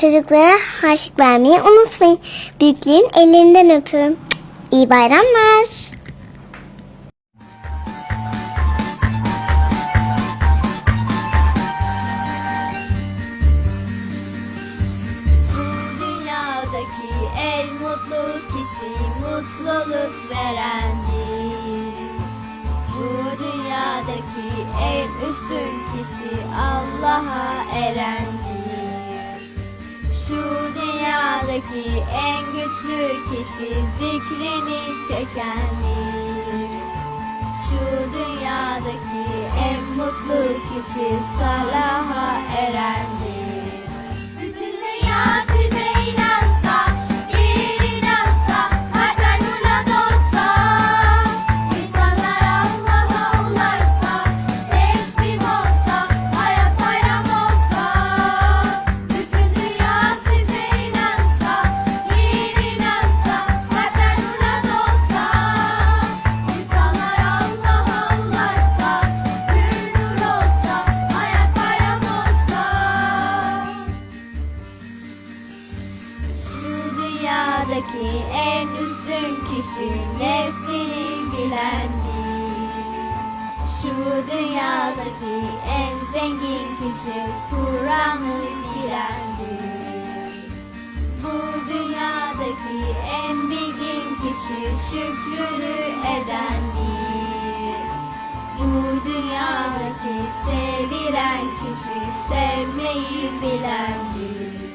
Çocuklara harçlık vermeyi unutmayın. Büyüklerin ellerinden öpüyorum. İyi bayramlar. En mutlu kişi mutluluk verendir. Bu dünyadaki en üstün kişi Allah'a erendir. Dünyadaki en güçlü kişi zikrini çekendir. Şu dünyadaki en mutlu kişi salaha erendir. Dünyadaki en üstün kişi nefsini bilendir. Şu dünyadaki en zengin kişi Kur'an'ı bilendir. Bu dünyadaki en bilgin kişi şükrünü edendir. Bu dünyadaki sevilen kişi sevmeyi bilendir.